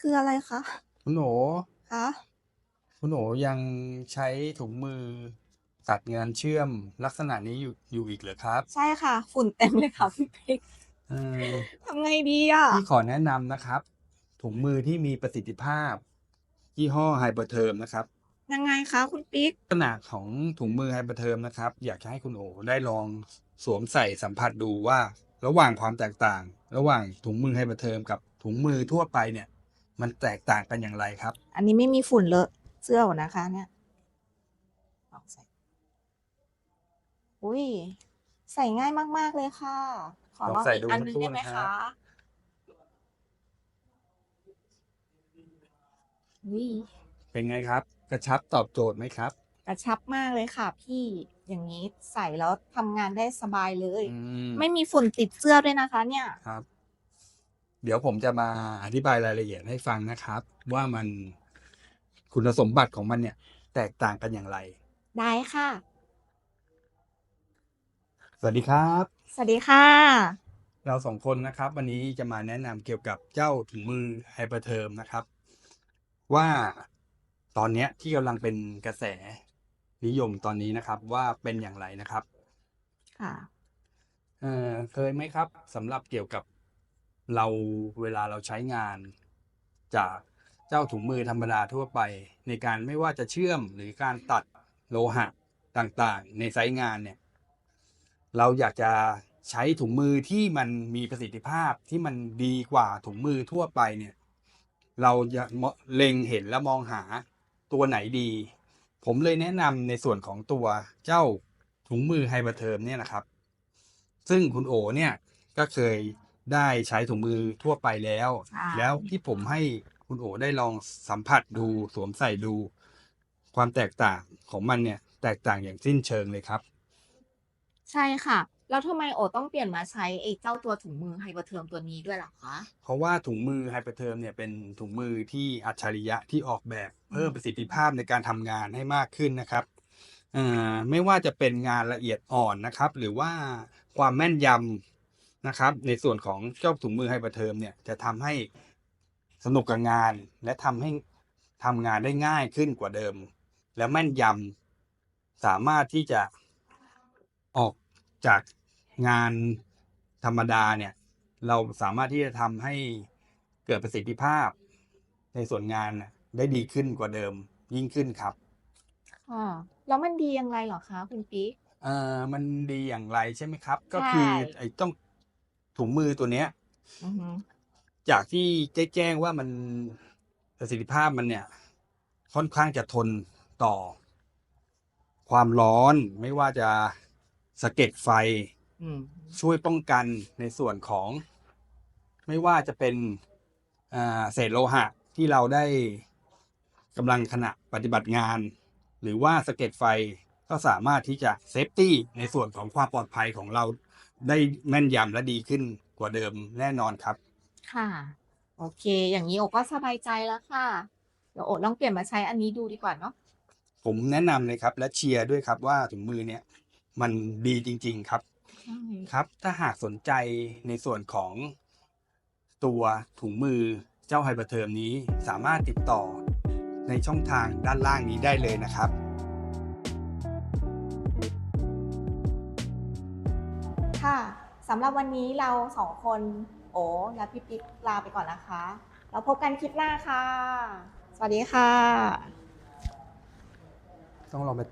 คืออะไรคะคุณโอคะคุณโอยังใช้ถุงมือ ตัดงานเชื่อมลักษณะนี้อยู่อยู่อีกเหรอครับ ใช่ค่ะ ฝุ่นเต็มเลยค่ะพี่ปิ๊กเออทำไงดีอะพี่ขอแนะนำนะครับ ถุงมือที่มีประสิทธิภาพ ยี่ห้อไฮเปอร์เทอมนะครับ ยังไงคะคุณปิ๊กลักษณะของถุงมือไฮเปอร์เทอมนะครับ อยากจะให้คุณโอได้ลองสวมใส่สัมผัสดูว่า ระหว่างความแตกต่าง ระหว่างถุงมือไฮเปอร์เทอมกับถุงมือทั่วไปเนี่ย มันแตกต่างกันอย่างไรครับ อันนี้ไม่มีฝุ่นเลอะเสื้อหรอนะคะ เนี่ยลองใส่อุ้ยใส่ง่ายมาก ๆ เลยค่ะ ขอลลอองงใส่อีกดูอันสักนึงครู่ได้ไหมนะครัคะบอุ้ยเป็นไงครับ กระชับตอบโจทย์ไหมครับ กระชับมากเลยค่ะ พี่อย่างนี้ใส่แล้วทำงานได้สบายเลยอืมไม่มีฝุ่นติดเสื้อด้วยนะคะ เนี่ยครับ เดี๋ยวผมจะมาอธิบายรายละเอียดให้ฟังนะครับ ว่ามันคุณสมบัติของมันเนี่ย แตกต่างกันอย่างไร ได้ค่ะ สวัสดีครับ สวัสดีค่ะ เราสองคนนะครับ วันนี้จะมาแนะนำเกี่ยวกับเจ้าถุงมือไฮเปอร์เทอมนะครับ ว่าตอนเนี้ยที่กำลังเป็นกระแสนิยมตอนนี้นะครับ ว่าเป็นอย่างไรนะครับ ค่ะ เอ่อเคยไหมครับสำหรับเกี่ยวกับ เราเวลาเราใช้งานจากเจ้าถุงมือธรรมดาทั่วไป ในการไม่ว่าจะเชื่อมหรือการตัดโลหะต่างๆ ในไซต์งานเนี่ย เราอยากจะใช้ถุงมือที่มันมีประสิทธิภาพที่มันดีกว่าถุงมือทั่วไปเนี่ย เราจะเล็งเห็นและมองหาตัวไหนดี ผมเลยแนะนำในส่วนของตัวเจ้าถุงมือไฮเปอร์เทอมเนี่ยนะครับ ซึ่งคุณโอเนี่ยก็เคย ได้ใช้ถุงมือทั่วไปแล้ว ใช่ แล้วที่ผมให้คุณโอได้ลองสัมผัสดูสวมใส่ดู ความแตกต่างของมันเนี่ย แตกต่างอย่างสิ้นเชิงเลยครับ ใช่ค่ะ แล้วทำไมโอต้องเปลี่ยนมาใช้ไอ้เจ้าตัวถุงมือไฮเปอร์เทอมตัวนี้ด้วยล่ะคะ เพราะว่าถุงมือไฮเปอร์เทอมเนี่ยเป็นถุงมือที่อัจฉริยะที่ออกแบบเพิ่มประสิทธิภาพในการทำงานให้มากขึ้นนะครับเอ่อไม่ว่าจะเป็นงานละเอียดอ่อนนะครับ หรือว่าความแม่นยำ นะครับ ในส่วนของเจ้าถุงมือไฮเปอร์เทอมเนี่ยจะทำให้สนุกกับงาน และทำให้ทำงานได้ง่ายขึ้นกว่าเดิม และแม่นยำสามารถที่จะออกจากงานธรรมดาเนี่ย เราสามารถที่จะทำให้เกิดประสิทธิภาพ ในส่วนงานน่ะได้ดีขึ้นกว่าเดิมยิ่งขึ้นครับค่ะแล้วมันดียังไงเหรอคะคุณปิ๊กเอ่อมันดีอย่างไรใช่ไหมครับ ก็ใช่คือไอ้ต้อง ถุงมือตัวเนี้ยอือหือจากที่ได้แจ้งว่ามันประสิทธิภาพมันเนี่ย ค่อนข้างจะทนต่อ ความร้อนไม่ว่าจะสะเก็ดไฟอืมช่วยป้องกันในส่วนของ ไม่ว่าจะเป็นอ่าเศษโลหะที่เราได้กำลังขณะปฏิบัติงาน หรือว่าสะเก็ดไฟก็สามารถที่จะเซฟตี้ในส่วนของความปลอดภัยของเรา ได้แม่นยำและดีขึ้นกว่าเดิมแน่นอนครับ ค่ะ โอเค อย่างนี้โอก็สบายใจแล้วค่ะ เดี๋ยวโอลองเปลี่ยนมาใช้อันนี้ดูดีกว่าเนาะผมแนะนำเลยครับ และเชียร์ด้วยครับว่าถุงมือเนี่ยมันดีจริง ๆครับใช่ครับ ถ้าหากสนใจในส่วนของตัวถุงมือเจ้าไฮเปอร์เทอมนี้สามารถติดต่อในช่องทางด้านล่างนี้ได้เลยนะครับ สำหรับวันนี้เราสองคน โอและพี่ปิ๊กลาไปก่อนนะคะ เราพบกันคลิปหน้าค่ะ สวัสดีค่ะ ต้องลองไป